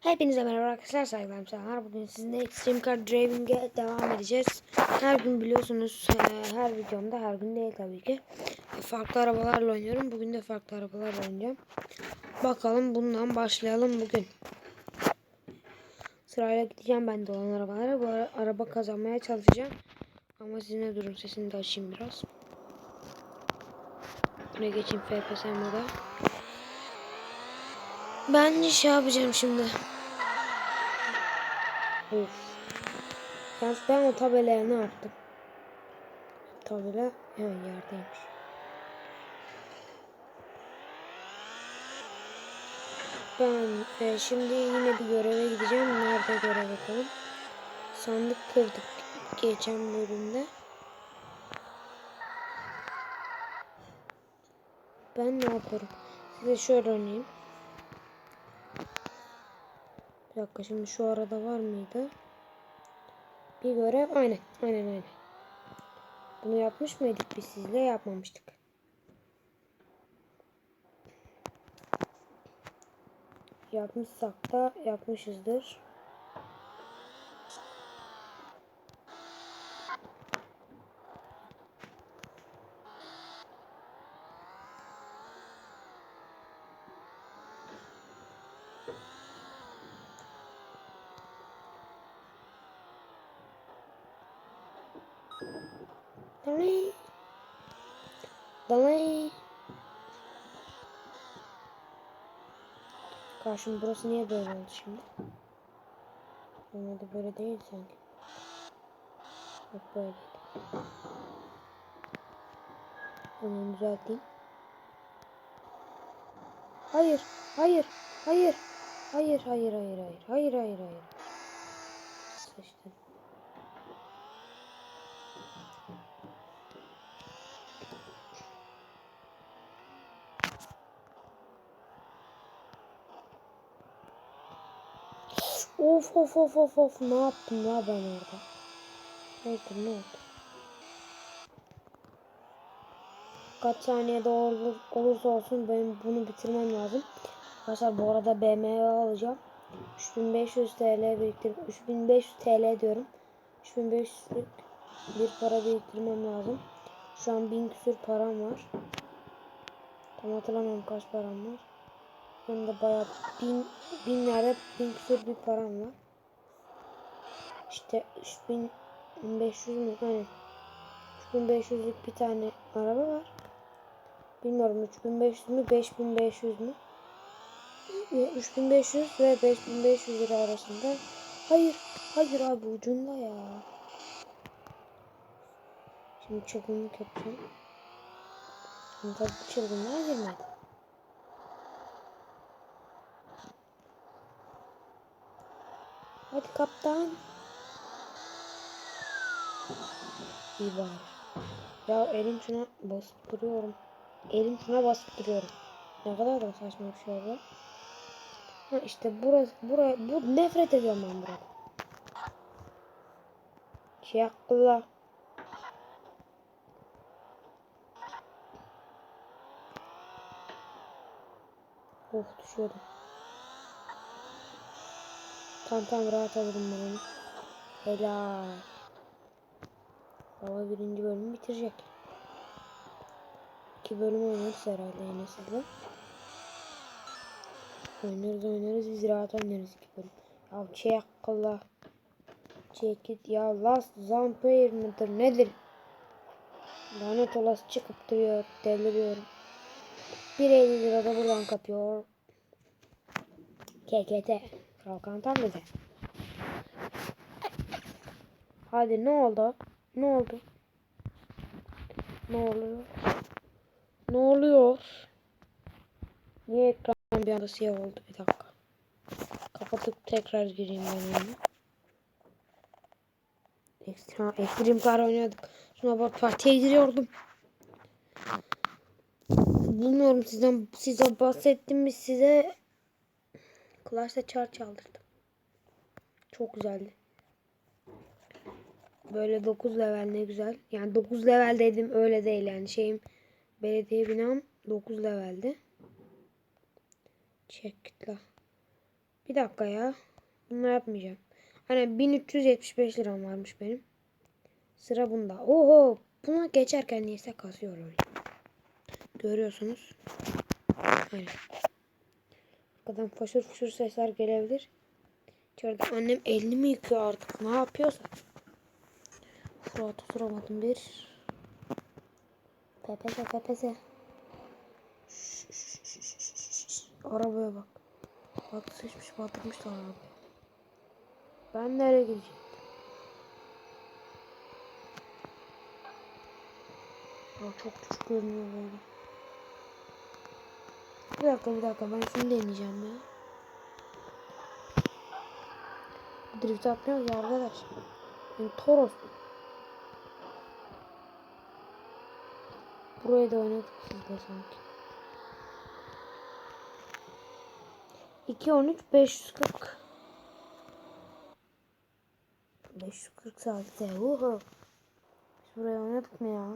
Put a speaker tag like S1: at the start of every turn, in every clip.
S1: Hepinize merhaba arkadaşlar saygılarım selamlar. Bugün sizinle Extreme Car Driving'e devam edeceğiz. Her gün biliyorsunuz e, her videomda her gün değil tabii ki. Farklı arabalarla oynuyorum. Bugün de farklı arabalarla oynayacağım. Bakalım bundan başlayalım bugün. Sırayla gideceğim ben de olan arabalara. Bu ara, araba kazanmaya çalışacağım. Ama sizinle durum sesini de açayım biraz. Buraya geçeyim FPS moda. Ben şey yapacağım şimdi. Of. Yalnız ben o tabelaya ne yaptım? Tabela hemen yerdeymiş. Ben e, şimdi yine bir göreve gideceğim. Nerede görev bakalım. Sandık kırdık geçen bölümde. Ben ne yaparım? Size şöyle oynayayım. Dakika şimdi şu arada var mıydı? Bir görev aynen aynen aynen. Bunu yapmış mıydık biz sizle yapmamıştık. Yapmışsak da yapmışızdır. Dalay. Dalay. Karşım burası niye böyle oldu şimdi? Normalde böyle değil sanki. Yok böyle. Onu düzelteyim. Hayır, hayır, hayır. Hayır, hayır, hayır, hayır. Hayır, hayır, hayır. Sıçtım. Of of of of of ne yaptım ya ben orada? Neydi ne oldu? Kaç saniyede olur, olursa olsun benim bunu bitirmem lazım. Arkadaşlar bu arada BMW alacağım. 3500 TL biriktir 3500 TL diyorum. 3500'lük bir para biriktirmem lazım. Şu an 1000 küsür param var. Tam hatırlamıyorum kaç param var. De bayağı bin, binlerde bin küsur bir param var. İşte 3500 mü? Aynen. 3500'lük bir tane araba var. Bilmiyorum 3500 mü 5500 mü? 3500 ve 5500 lira arasında. Hayır, hayır abi ucunda ya. Şimdi çılgınlık yapacağım. Tabii çılgınlığa girmedi. Hadi kaptan. İyi bari. Ya elim şuna basıp duruyorum. Elim şuna basıp duruyorum. Ne kadar da saçma bir şey oldu. Ha işte burası, buraya, bu nefret ediyorum ben burada. Şey akıllı. Of düşüyordum. Tamam tamam rahat alırım ben onu. Helal. Baba birinci bölümü bitirecek. İki bölüm oynarız herhalde yine sizle. Oynarız oynarız biz rahat oynarız iki bölüm. Ya çek akıllı. Çek it ya last vampire mıdır nedir? Lanet olası çıkıp duruyor deliriyorum. 1.50 lira da buradan kapıyor. KKT. Kalkan bize. Hadi ne oldu? Ne oldu? Ne oluyor? Ne oluyor? Niye ekran bir anda siyah oldu? Bir dakika. Kapatıp tekrar gireyim ben oyuna. Ekstra, ekstrem kar oynadık. Sonra bak partiye giriyordum. Bilmiyorum sizden size bahsettim mi size Clash'ta çar çaldırdım. Çok güzeldi. Böyle 9 level ne güzel. Yani 9 level dedim öyle değil yani şeyim belediye binam 9 levelde. Çek la. Bir dakika ya. Bunu yapmayacağım. Hani 1375 liram varmış benim. Sıra bunda. Oho. Buna geçerken neyse kasıyor. Görüyorsunuz. Aynen. Arkadan foşur foşur sesler gelebilir. İçeride annem elini mi yıkıyor artık ne yapıyorsa. Suratı soramadım bir. Pepese pepese. Arabaya bak. Bak sıçmış batırmışlar arabayı. Ben nereye gideceğim? Aa, çok küçük görünüyor böyle. Bir dakika bir dakika ben şunu deneyeceğim ya. Drift atmıyor ki arkadaş. Ben Toros. Burayı da oynadık sizde sanki. 2 13 540 540 saatte. Uhu. Biz burayı oynadık mı ya?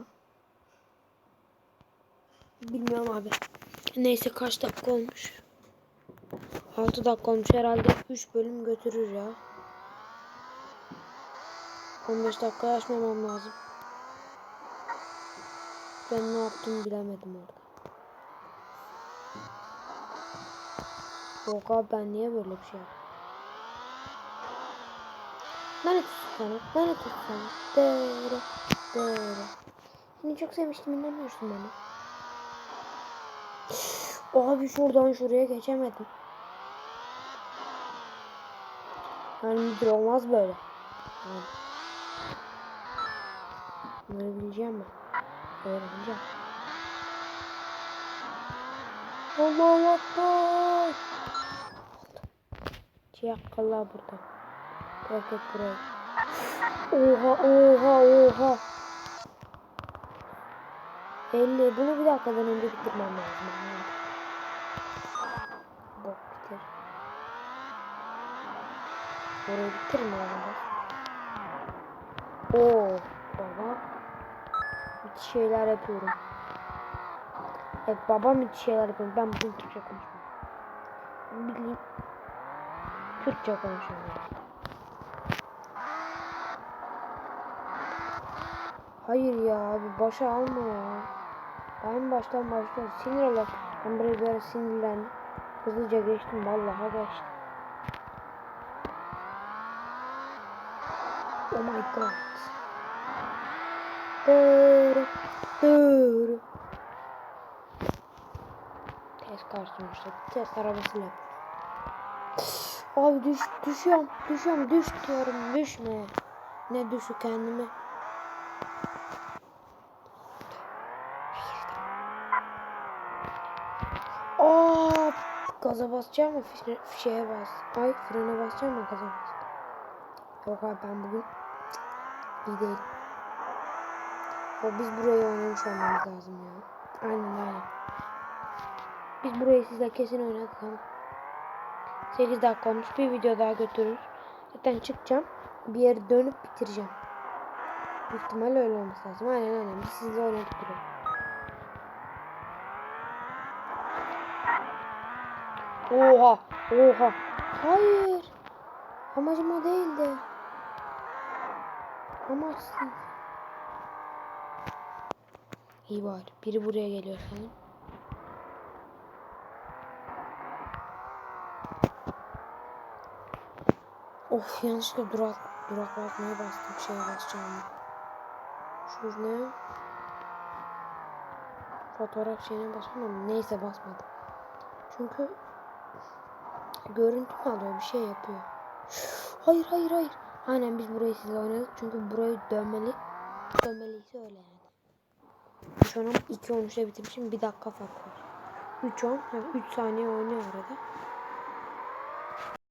S1: Bilmiyorum abi. Neyse kaç dakika olmuş? 6 dakika olmuş herhalde 3 bölüm götürür ya. 15 dakika açmamam lazım. Ben ne yaptım bilemedim orada. Yok abi ben niye böyle bir şey yaptım? Lanet sana. Lanet sana. Dere. Dere. Seni çok sevmiştim inanmıyorsun bana. Abi şuradan şuraya geçemedim. Yani müdür olmaz böyle. Yani. Bunu bileceğim ben. Öğreneceğim. Allah Allah. Çiyakkala burada. Bırak et burayı. Oha oha oha. 50. Bunu bir dakikadan önce bitirmem lazım. Bok bitir. Orayı bitirin herhalde. Oo baba. Müthiş şeyler yapıyorum. Evet babam müthiş şeyler yapıyor. Ben bugün Türkçe konuşmuyorum. Bileyim. Türkçe konuşuyorum. Hayır ya abi başa alma ya. Ben baştan baştan sinir olan. Ben buraya böyle sinirlendim. Hızlıca geçtim vallahi geçtim. Oh my god. Dur. Dur. Test karşılamıştı. Test arabasıyla. Abi düş, düşüyorum, düşüyorum, düş diyorum, düşme. Ne düşü kendime. Aa, gaza basacağım mı? Fişe, fişeye bas. Ay frene basacağım mı? Gaza bas. Yok abi ben bugün iyi değil. O biz burayı oynamış olmamız lazım ya. Aynen aynen. Biz burayı sizle kesin oynadık ama. 8 dakika olmuş. Bir video daha götürür. Zaten çıkacağım. Bir yere dönüp bitireceğim. Büyük ihtimalle öyle olması lazım. Aynen aynen. Biz sizle oynadık burayı. Oha! Oha! Hayır! Amacım o değildi. Amaçsız. İyi var. Biri buraya geliyor senin. Of yanlışlıkla durak duraklatmaya bastım. Şeye basacağım. Şu ne? Fotoğraf şeyine basamadım. Neyse basmadım. Çünkü görüntü mü alıyor bir şey yapıyor. Hayır hayır hayır. Aynen biz burayı sizle oynadık. Çünkü burayı dönmeli. Dönmeliyse öyle yani. Şu an 2 13'e bitirmişim. Bir dakika fark var. 3 10. Yani 3 saniye oynuyor arada.